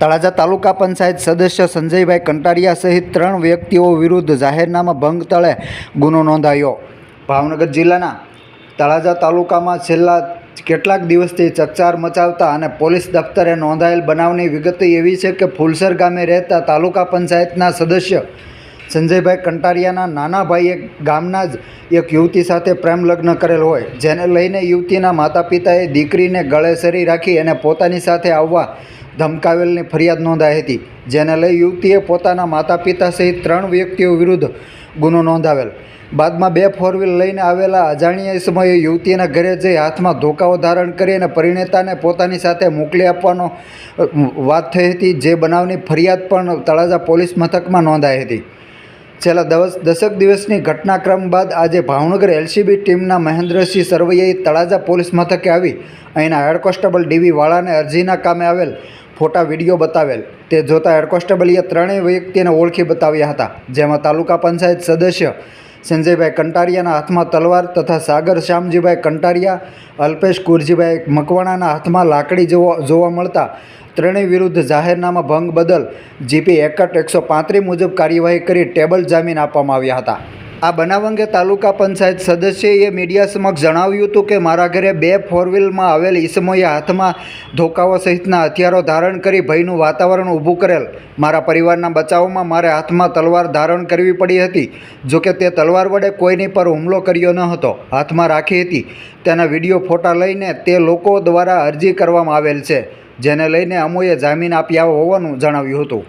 તળાજા તાલુકા પંચાયત સદસ્ય સંજયભાઈ કંટારિયા સહિત ત્રણ વ્યક્તિઓ વિરુદ્ધ જાહેરનામા ભંગ તળે ગુનો નોંધાયો. ભાવનગર જિલ્લાના તળાજા તાલુકામાં છેલ્લા કેટલાક દિવસથી ચકચાર મચાવતા અને પોલીસ દફતરે નોંધાયેલ બનાવની વિગત એવી છે કે ફુલસર ગામે રહેતા તાલુકા પંચાયતના સદસ્ય સંજયભાઈ કંટારિયાના નાના ભાઈએ ગામના જ એક યુવતી સાથે પ્રેમ લગ્ન કરેલ હોય, જેને લઈને યુવતીના માતા પિતાએ દીકરીને ગળે સરી રાખી અને પોતાની સાથે આવવા ધમકાવેલની ફરિયાદ નોંધાઈ હતી, જેને લઈ યુવતીએ પોતાના માતા પિતા સહિત ત્રણ વ્યક્તિઓ વિરુદ્ધ ગુનો નોંધાવેલ. બાદમાં બે ફોર વ્હીલ લઈને આવેલા અજાણ્યા સમયે યુવતીના ઘરે જઈ હાથમાં ધોકાઓ ધારણ કરી અને પરિણેતાને પોતાની સાથે મોકલી આપવાનો વાત થઈ હતી, જે બનાવની ફરિયાદ પણ તળાજા પોલીસ મથકમાં નોંધાઈ હતી. છેલ્લા દસ દશક દિવસની ઘટનાક્રમ બાદ આજે ભાવનગર એલસીબી ટીમના મહેન્દ્રસિંહ સરવૈયાએ તળાજા પોલીસ મથકે આવી અહીંના હેડ કોન્સ્ટેબલ ડીવી વાળાને અરજીના કામે આવેલ ફોટા, વીડિયો બતાવેલ. તે જોતાં હેડ કોન્સ્ટેબલીએ ત્રણેય વ્યક્તિને ઓળખી બતાવ્યા હતા, જેમાં તાલુકા પંચાયત સદસ્ય સંજયભાઈ કંટારિયાના હાથમાં તલવાર તથા સાગર શ્યામજીભાઈ કંટારિયા, અલ્પેશ કુરજીભાઈ મકવાણાના હાથમાં લાકડી જોવા મળતા ત્રણેય વિરુદ્ધ જાહેરનામા ભંગ બદલ જીપી એકટ એકસો પાંત્રીસ મુજબ કાર્યવાહી કરી ટેબલ જામીન આપવામાં આવ્યા હતા. આ બનાવ અંગે તાલુકા પંચાયત સદસ્યએ મીડિયા સમક્ષ જણાવ્યું હતું કે મારા ઘરે બે ફોર વ્હીલમાં આવેલ ઈસમોએ હાથમાં ધોકાઓ સહિતના હથિયારો ધારણ કરી ભયનું વાતાવરણ ઊભું કરેલ. મારા પરિવારના બચાવમાં મારે હાથમાં તલવાર ધારણ કરવી પડી હતી. જોકે તે તલવાર વડે કોઈની પર હુમલો કર્યો ન હતો. હાથમાં રાખી હતી. તેના વીડિયો, ફોટા લઈને તે લોકો દ્વારા અરજી કરવામાં આવેલ છે, જેને લઈને અમુએ જામીન આપ્યા હોવાનું જણાવ્યું હતું.